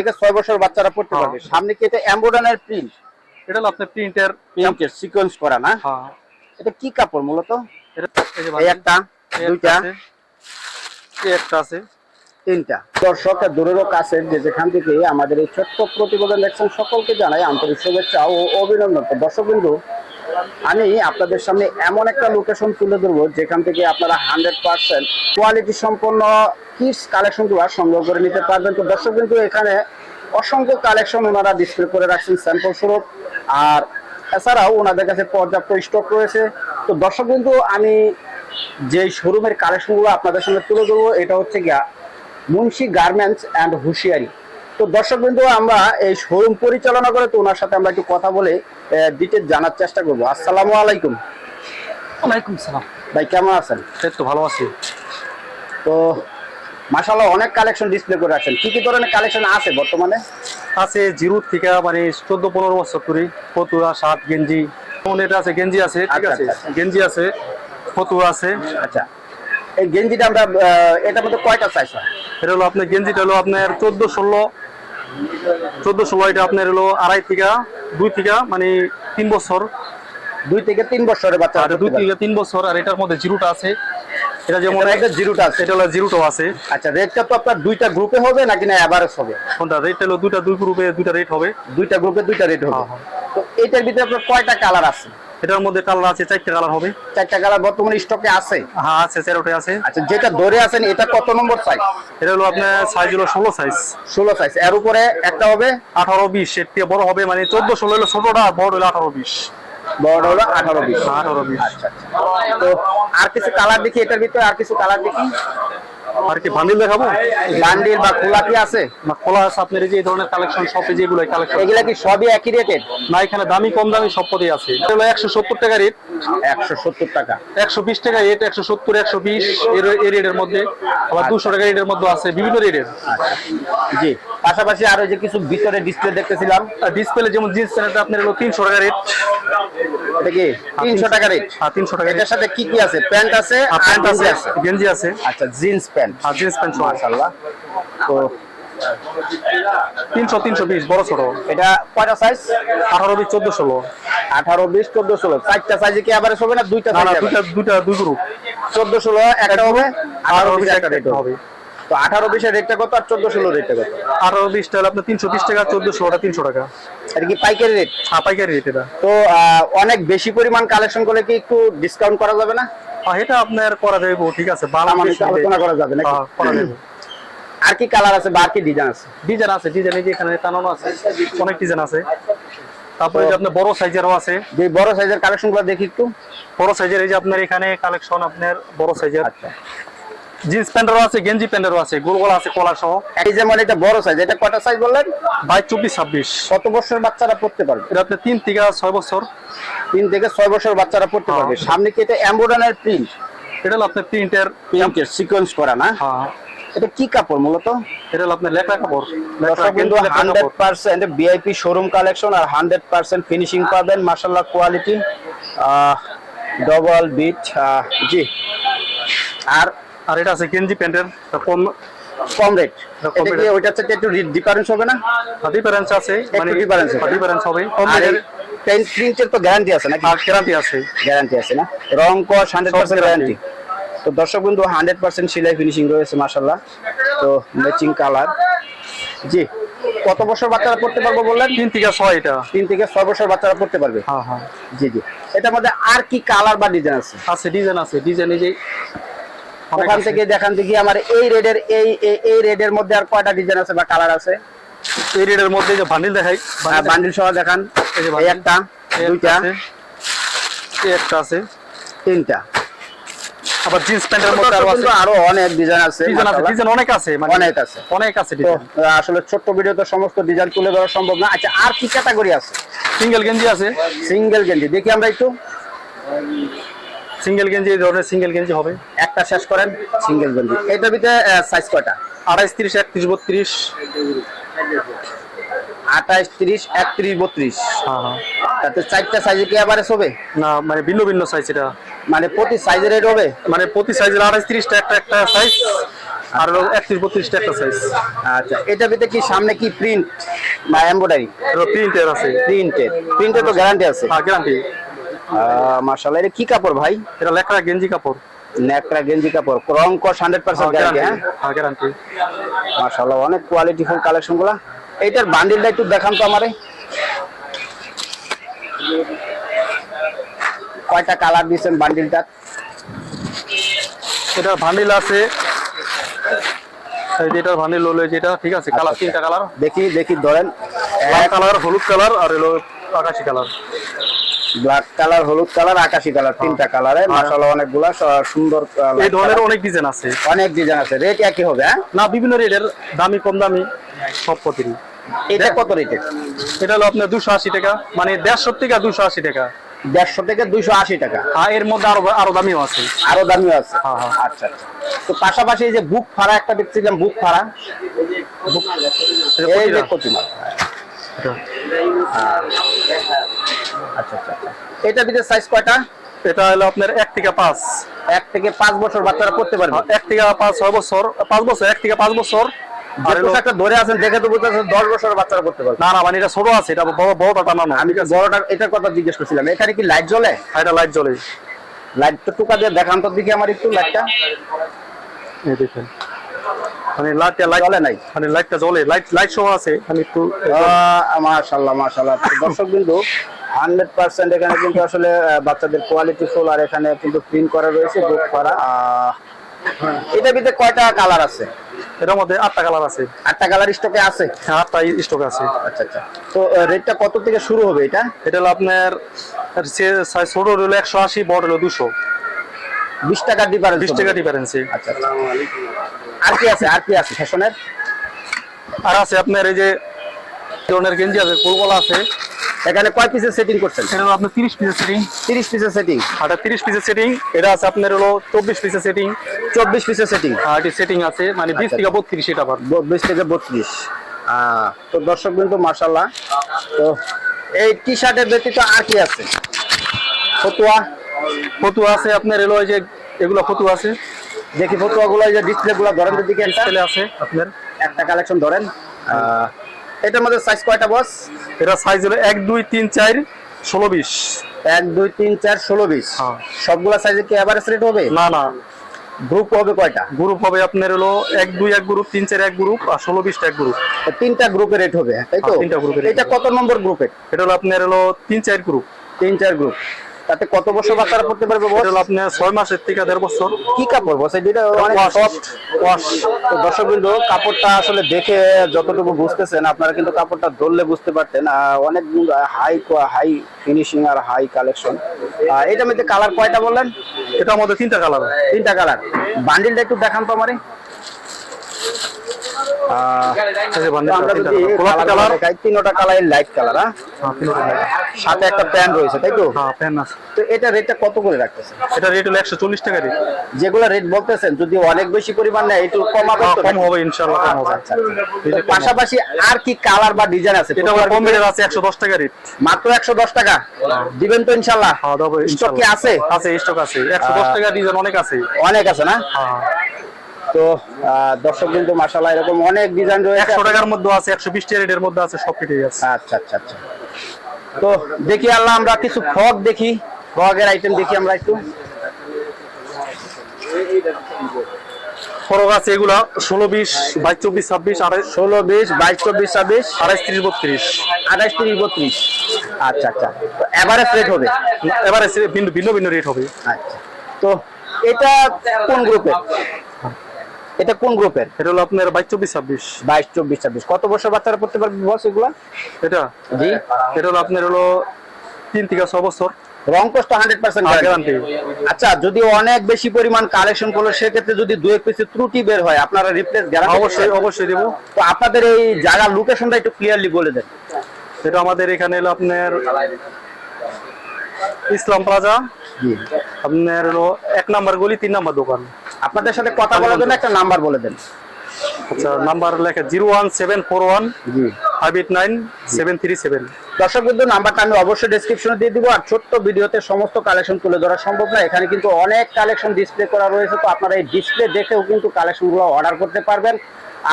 থেকে ছয় বছর বাচ্চারা পড়তে হ্যাঁ। পারবে। সামনে কি এটা প্রিন্ট এটা আপনার প্রিন্টের প্রিন্টের সিকোয়েন্স করা না? হ্যাঁ। এটা কি কাপড় মূলত? এই একটা দুইটা একটা আছে, তিনটা। দর্শক দূরেরও কাছের যে যেখান থেকে আমাদের এই ছোট্ট প্রতিবেদন দেখছেন সকলকে জানাই আন্তরিক শুভেচ্ছা ও অভিনন্দন। দর্শক বিন্দু আমি আপনাদের সামনে এমন একটা লোকেশন তুলে ধরবো, যেখান থেকে আপনারা হান্ড্রেড পার্সেন্ট কোয়ালিটি সম্পন্ন কিডস কালেকশনগুলো সংগ্রহ করে নিতে পারবেন। তো দর্শক বিন্দু এখানে অসংখ্য কালেকশন ওনারা ডিসপ্লে করে রাখছেন স্যাম্পল স্বরূপ। আর এছাড়াও ওনাদের কাছে পর্যাপ্ত স্টক রয়েছে। তো দর্শক কিন্তু আমি যে শোরুমের কালেকশনগুলো আপনাদের সঙ্গে তুলে ধরবো, এটা হচ্ছে গিয়া মুন্সি গার্মেন্টস অ্যান্ড হুঁশিয়ারি। তো দর্শক বিন্দু আমরা এই শোরুম পরিচালনা করে তো ওনার সাথে আমরা একটু কথা বলে। ডিটেল জানার চেষ্টা করব। আসসালামু আলাইকুম। ওয়ালাইকুম সালাম। ভাই কেমন আছেন? এই তো ভালো আছি। তো মাশাআল্লাহ অনেক কালেকশন ডিসপ্লে করে রাখছেন। কি কি ধরনের কালেকশন আছে বর্তমানে? আছে জিরো থেকে মানে চোদ্দ পনেরো বছর ধরে ফতুয়া শার্ট গেঞ্জি। এটা আছে গেঞ্জি আছে ঠিক আচ্ছা, আছে? আচ্ছা, আচ্ছা। গেঞ্জি আছে ফতুয়া আছে। আচ্ছা। এই গেঞ্জিটা আমরা এটার মধ্যে কয়টা সাইজ হয়? এটা হলো আপনার গেঞ্জিটা হলো আপনার চোদ্দ ষোলো চোদ্দ ষোলো এটা আপনার হলো আড়াই থেকে দুই থেকে মানে তিন বছর। দুই থেকে তিন বছরের বাচ্চা আর দুই থেকে তিন বছর আর এটার মধ্যে জিরোটা আছে। এটা যেমন একটা জিরোটা আছে। এটা হলো জিরোটাও আছে। আচ্ছা রেটটা তো আপনার দুইটা গ্রুপে হবে নাকি না অ্যাভারেজ হবে? কোনটা? রেট হলো দুইটা দুই গ্রুপে দুইটা রেট হবে। দুইটা গ্রুপে দুইটা রেট হবে। হ্যাঁ, হ্যাঁ। তো এটার ভিতরে আপনার কয়টা কালার আছে? এটার মধ্যে কালার আছে চারটে কালার হবে। চারটা কালার বর্তমানে স্টকে আছে? হ্যাঁ আছে তেরোটা আছে। আচ্ছা যেটা ধরে আছেন এটা কত নম্বর সাইজ এটা হলো আপনার সাইজ হলো ষোলো সাইজ ষোলো সাইজ এর উপরে একটা হবে? আঠারো বিশ এর থেকে বড় হবে মানে চোদ্দ ষোলো হলো ছোটটা বড় হলো আঠারো বিশ। বড় হলো আঠারো বিশ। আঠারো বিশ। আচ্ছা আচ্ছা। তো আর কিছু কালার দেখি এটার ভিতরে আর কিছু কালার দেখি? আর কি বান্ডিল দেখাবো? বান্ডিল বা খোলা কি আছে? না খোলা আছে আপনার এই যে এই ধরনের কালেকশন শপে যেগুলো কালেকশন এগুলা কি সবই একই রেটের? না এখানে দামি কম দামি সব পদেই আছে। এটা হলো একশো সত্তর টাকা রেট একশো সত্তর টাকা। একশো বিশ টাকা রেট একশো সত্তর একশো বিশ এর এই রেটের মধ্যে। আবার দুশো টাকা রেটের মধ্যে আছে বিভিন্ন রেটের আচ্ছা। জি। পাশাপাশি আরও যে কিছু ভিতরে ডিসপ্লে দেখতেছিলাম। ডিসপ্লে যেমন জিন্স প্যান্টটা আপনার হলো তিনশো টাকা রেট এটা কি? তিনশো টাকা রেট আর তিনশো টাকা এটার সাথে কি কি আছে? প্যান্ট আছে প্যান্ট আছে গেঞ্জি আছে। আচ্ছা জিন্স প্যান্ট আর জিন্স প্যান্ট মাশাআল্লাহ। তো তিনশো তিনশো বড় ছোট। এটা কয়টা সাইজ আঠারো বিশ চোদ্দ ষোলো। আঠারো বিশ চোদ্দ ষোলো। চারটা সাইজে কি আবার হবে না দুইটা দুইটা দুইটা দুই গ্রুপ চোদ্দ ষোলো একটা হবে? আঠারো বিশ একটা রেট হবে। তো আঠারো বিশের রেটটা কত আর চোদ্দ ষোলো রেটটা কত? আঠারো বিশ টাকা আপনার তিনশো বিশ টাকা চোদ্দ ষোলোটা তিনশো টাকা। এটা কি পাইকারি রেট হ্যাঁ পাইকারি রেট এটা। তো অনেক বেশি পরিমাণ কালেকশন করলে কি একটু ডিসকাউন্ট করা যাবে না? আর এটা আপনার করা যাবে ঠিক আছে? আলোচনা করা যাবে নাকি? করা যাবে আর কি কালার আছে বা আর কি ডিজাইন আছে? ডিজাইন আছে ডিজাইন এই যে এখানে টানানো আছে অনেক ডিজাইন আছে। তারপরে যে আপনার বড় সাইজেরও আছে। যে বড় সাইজের কালেকশনগুলো দেখি একটু। বড় সাইজের এই যে আপনার এখানে কালেকশন আপনার বড় সাইজের আচ্ছা। জিন্স প্যান্টেরও আছে গেঞ্জি প্যান্টেরও আছে গোল গোল আছে কলার সহ। এই যেমন এটা বড় সাইজ এটা সাইজ বললেন? বাইশ চব্বিশ ছাব্বিশ। কত বছর বাচ্চারা পড়তে পারবে? এটা আপনার তিন থেকে ছয় বছর। তিন থেকে ছয় বছর বাচ্চারা পড়তে পারবে। হ্যাঁ। সামনে কি এটা প্রিন্ট এটা হলো আপনার প্রিন্টের প্রিন্টের সিকোয়েন্স করা না? হ্যাঁ। এটা কি কাপড় মূলত? এটা হলো আপনার লেখা কাপড়। কিন্তু hundred percent BIP showroom collection আর হান্ড্রেড পার্সেন্ট ফিনিশিং পাবেন মার্শাল্লাহ কোয়ালিটি ডবল বিট জি। আর আর এটা আছে গেঞ্জি প্যান্টের কম কম রেট এটা কি। ওইটার সাথে একটু ডিফারেন্স হবে না? ডিফারেন্স আছে মানে difference হবে। ডিফারেন্স হবে। কম রেটের প্রিন্টের তো গ্যারান্টি আছে নাকি? গ্যারান্টি আছে। গ্যারান্টি আছে না? রং কস হান্ড্রেড পার্সেন্ট গ্যারান্টি তো দর্শক কিন্তু হান্ড্রেড পার্সেন্ট সেলাই ফিনিশিং রয়েছে মার্শাল্লাহ তো ম্যাচিং কালার জি কত বছর বাচ্চারা পড়তে পারব বললেন? তিন থেকে ছয় এটা। তিন থেকে ছয় বছর বাচ্চারা পড়তে পারবে? হ্যাঁ হ্যাঁ। জি জি। এটার মধ্যে আর কি কালার বা ডিজাইন আছে? আছে ডিজাইন আছে। ডিজাইন এই যে ওখান থেকে দেখান দেখি আমার এই রেডের এই এই- রেডের মধ্যে আর কয়টা ডিজাইন আছে বা কালার আছে? এই রেডের মধ্যে যে বান্ডিল দেখাই বান্ডিল সহ দেখান। এই যে একটা দুইটা একটা আছে, এই একটা আছে। তিনটা। আবার জিন্স প্যান্টের মধ্যে আরও আছে। আরও অনেক ডিজাইন আছে ডিজাইন আছে ডিজাইন অনেক আছে মানে অনেক আছে। অনেক আছে ডিজাইন আসলে ছোট্ট ভিডিওতে সমস্ত ডিজাইন তুলে ধরা সম্ভব না। আচ্ছা আর কি ক্যাটাগরি আছে? সিঙ্গেল গেঞ্জি আছে। সিঙ্গেল গেঞ্জি দেখি আমরা একটু। সিঙ্গেল গেঞ্জি এই ধরনের সিঙ্গেল গেঞ্জি হবে। একটা শেষ করেন সিঙ্গেল গেঞ্জি। এটার ভিতরে সাইজ কয়টা? আড়াইশ তিরিশ একত্রিশ বত্রিশ? আঠাইশ তিরিশ একত্রিশ বত্রিশ। হ্যাঁ হ্যাঁ। তাতে চারটা সাইজে কি আবার হবে? না মানে ভিন্ন ভিন্ন সাইজ এটা। মানে প্রতি সাইজের রেট হবে? মানে প্রতি সাইজের আড়াইশ তিরিশটা একটা একটা সাইজ আর একত্রিশ বত্রিশটা একটা সাইজ আচ্ছা এটা ভিতরে কি সামনে কি প্রিন্ট না এমব্রয়ডারি প্রিন্টের আছে। প্রিন্টেড প্রিন্টের তো গ্যারান্টি আছে। হ্যাঁ গ্যারান্টি মার্শাল্লাহ এটা কি কাপড় ভাই? এটা লেখা গেঞ্জি কাপড়। নেকড়া গেঞ্জি কাপড়। রং কস হান্ড্রেড পার্সেন্ট গ্যারান্টি হ্যাঁ? হ্যাঁ গ্যারান্টি মার্শাল্লাহ অনেক কোয়ালিটি ফুল কালেকশনগুলা এইটার বান্ডিলটা একটু দেখান তো আমারে। কয়টা কালার দিয়েছেন বান্ডিলটা এটা ভান্ডিল আছে। এই যেটা ভান্ডিল হলো যেটা ঠিক আছে কালার আচ্ছা, তিনটা কালার দেখি দেখি ধরেন। লাল কালার হলুদ কালার আর হলো আকাশি কালার ব্ল্যাক কালার হলুদ কালার আকাশি কালার তিনটা কালারে মার্শাল্লাহ অনেকগুলা সুন্দর হ্যাঁ। এই ধরনের অনেক ডিজাইন আছে। অনেক ডিজাইন আছে। রেট একই হবে হ্যাঁ? না বিভিন্ন রেটের দামি কম দামি সব প্রতিটি এটা কত রেটের এটা হলো আপনার দুশো আশি টাকা মানে দেড়শো থেকে দুশো আশি টাকা। দেড়শো থেকে দুইশো আশি টাকা। আর এর মধ্যে আরও আরও দামিও আছে। আরও দামিও আছে? হ্যাঁ, হ্যাঁ। আচ্ছা আচ্ছা। তো পাশাপাশি এই যে বুক ফাড়া একটা দেখছিলাম বুক ফাড়া। এটা এই যে প্রতিটা। এটা। আচ্ছা আচ্ছা। আচ্ছা ভিতরে সাইজ কয়টা? এটা হলো আপনার এক থেকে পাঁচ। এক থেকে পাঁচ বছর বাচ্চারা করতে পারবে। এক থেকে পাঁচ ছয় বছর পাঁচ বছর এক থেকে পাঁচ বছর। আর যে হলো- পোশাকটা ধরে আছেন দেখে তো বুঝতে দশ বছর বাচ্চারা করতে পারবে। না না মানে এটা ছোট আছে এটা বড় বড়টা টানানো আমি তো বড়টা এটার কথা জিজ্ঞেস করছিলাম। এখানে কি লাইট জ্বলে? আর এটা লাইট জ্বলে। লাইট তো টুকা দিয়ে দেখান তো দেখি আমার একটু লাইটটা এই দেখেন। মানে লাইটটা লাইট জ্বলে নাই। মানে লাইটটা জ্বলে। লাইট লাইট আছে। আমি একটু দর্শক বিন্দু হান্ড্রেড পার্সেন্ট এখানে কিন্তু আসলে বাচ্চাদের কোয়ালিটি ফুল আর এখানে কিন্তু প্রিন্ট করা রয়েছে বুক করা। এটার ভিতরে কয়টা কালার আছে? এটার মধ্যে আটটা কালার আছে। আটটা কালার স্টকে আছে? হ্যাঁ আটটা স্টক আছে। আচ্ছা আচ্ছা। তো রেটটা কত থেকে শুরু হবে এটা? এটা হলো আপনার ছোট হলো একশো আশি বড় হলো দুশো। বিশ টাকার ডিফারেন্স বিশ টাকা ডিফারেন্সে আচ্ছা আচ্ছা। আর কি আছে আর কি আছে? ফ্যাশনের? আর আছে আপনার এই যে ধরনের গেঞ্জি আছে ফুলগলা আছে। এখানে কয় পিসের সেটিং করছেন? এটা হলো আপনার তিরিশ পিসের সেটিং তিরিশ পিসের সেটিং আর তিরিশ পিসের সেটিং এটা আছে আপনার হলো চব্বিশ পিসের সেটিং চব্বিশ পিসের সেটিং আর এটি সেটিং আছে মানে বিশ আচ্ছা। থেকে বত্রিশ এটা আবার। বিশ থেকে বত্রিশ। তো দর্শক বিন্দু মার্শাল্লাহ তো এই টি শার্টের ব্যতীত আর কি আছে? ফতুয়া? ফতুয়া আছে আপনার এলো এই যে এগুলো ফতু আছে। দেখি ফতুয়া গুলো যে ডিসপ্লে গুলো ধরেন দিকে ছেলে আছে আপনার। একটা কালেকশন ধরেন। আহ, এটার মধ্যে সাইজ কয়টা বস এটা সাইজ হলো এক দুই তিন চার ষোলো বিশ। এক দুই তিন চার ষোলো বিশ। হ্যাঁ। সবগুলা সাইজে কি এভারেজ রেট হবে? না না। গ্রুপ হবে কয়টা? গ্রুপ হবে আপনার হলো এক দুই এক গ্রুপ তিন চার এক গ্রুপ আর ষোলো বিশটা এক গ্রুপ তিনটা গ্রুপের রেট হবে তাই তো? হ্যাঁ, তিনটা গ্রুপের এটা কত নম্বর গ্রুপের এটা? হলো আপনার হলো তিন চার গ্রুপ তিন চার গ্রুপ তাতে কত বছর বাচ্চারা পড়তে পারবে আপনার ছয় মাসের থেকে দেড় বছর। কি কাপড় বস? এটা অনেক সফট ওয়াশ তো দর্শক বিন্দু কাপড়টা আসলে দেখে যতটুকু বুঝতেছেন আপনারা কিন্তু কাপড়টা ধরলে বুঝতে পারতেন। অনেক হাই হাই ফিনিশিং আর হাই কালেকশন এটা মধ্যে কালার কয়টা বললেন? এটা আমাদের তিনটা কালার তিনটা কালার বান্ডিলটা একটু দেখান তো আমারে আহ, তো আমরা যদি গোলাপি কালার কালার দেখাই তিনটা কালার লাইট কালার হ্যাঁ? সাথে একটা প্যান্ট রয়েছে তাই তো? হ্যাঁ আছে। তো এটা রেটটা কত করে রাখতেছে এটা রেট হলো একশো চল্লিশ টাকা রেট যেগুলো রেট বলতেছেন যদি অনেক বেশি পরিমাণ নেয় একটু কমাবে কম হবে ইনশাল্লাহ কম হবে। আচ্ছা, আচ্ছা। তো পাশাপাশি আর কি কালার বা ডিজাইন আছে? এটা আবার কম রেট আছে একশো দশ টাকা রেট মাত্র একশো দশ টাকা? দিবেন তো ইনশাল্লাহ স্টক কি আছে? আছে স্টক আছে। একশো দশ টাকা ডিজাইন অনেক আছে। অনেক আছে না? হ্যাঁ। তো দর্শক কিন্তু মাসাল্লাহ এরকম অনেক ডিজাইন রয়েছে। একশো টাকার মধ্যে আছে একশো বিশ রেটের মধ্যে আছে সব কেটেই আছে। আচ্ছা আচ্ছা আচ্ছা। তো দেখি আল্লাহ আমরা কিছু ফ্রক দেখি। ফ্রকের আইটেম দেখি আমরা একটু। ফরক আছে এগুলা ষোলো বিশ বাইশ চব্বিশ ছাব্বিশ আড়াই ষোলো বিশ বাইশ চব্বিশ ছাব্বিশ। আড়াইশ ত্রিশ বত্রিশ। আঠাশ তিরিশ বত্রিশ। আচ্ছা আচ্ছা। তো এভারেজ রেট হবে। এবারে সে ভিন্ন ভিন্ন ভিন্ন রেট হবে। আচ্ছা। তো এটা কোন গ্রুপের এটা কোন গ্রুপের? এটা হলো আপনার বাইশ চব্বিশ ছাব্বিশ। বাইশ চব্বিশ ছাব্বিশ। কত বছর বাচ্চারা পড়তে পারবে বস এগুলা? এটা? জি। এটা হলো আপনার হলো তিন থেকে ছ বছর। রং কষ্ট হান্ড্রেড পার্সেন্ট গ্যারান্টি আচ্ছা যদি অনেক বেশি পরিমাণ কালেকশন করলে সেক্ষেত্রে যদি দু এক পিসের ত্রুটি বের হয় আপনারা রিপ্লেস গ্যারান্টি অবশ্যই অবশ্যই দেবো। তো আপনাদের এই জায়গার লোকেশনটা একটু ক্লিয়ারলি বলে দেন। সেটা আমাদের এখানে হলো আপনার ইসলাম প্লাজা। জি। আপনার হলো এক নাম্বার গলি তিন নাম্বার দোকান। আপনাদের সাথে কথা বলার জন্য একটা নাম্বার বলে দেন। আচ্ছা নাম্বার লেখা zero one seven four one জি। Five eight nine seven three seven দর্শক বিন্দু নাম্বারটা আমি অবশ্যই ডেসক্রিপশনে দিয়ে দিব। আর ছোট্ট ভিডিওতে সমস্ত কালেকশন তুলে ধরা সম্ভব না এখানে কিন্তু অনেক কালেকশন ডিসপ্লে করা রয়েছে। তো আপনারা এই ডিসপ্লে দেখেও কিন্তু কালেকশনগুলো অর্ডার করতে পারবেন।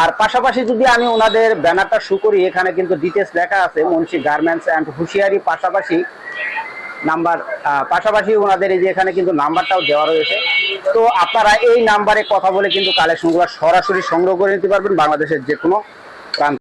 আর পাশাপাশি যদি আমি ওনাদের ব্যানারটা শু করি এখানে কিন্তু ডিটেলস লেখা আছে। মুন্সি গার্মেন্টস অ্যান্ড হুঁশিয়ারি পাশাপাশি নাম্বার পাশাপাশি ওনাদের এই যে এখানে কিন্তু নাম্বারটাও দেওয়া রয়েছে। তো আপনারা এই নাম্বারে কথা বলে কিন্তু কালেকশনগুলো সরাসরি সংগ্রহ করে নিতে পারবেন বাংলাদেশের যে কোনো প্রান্ত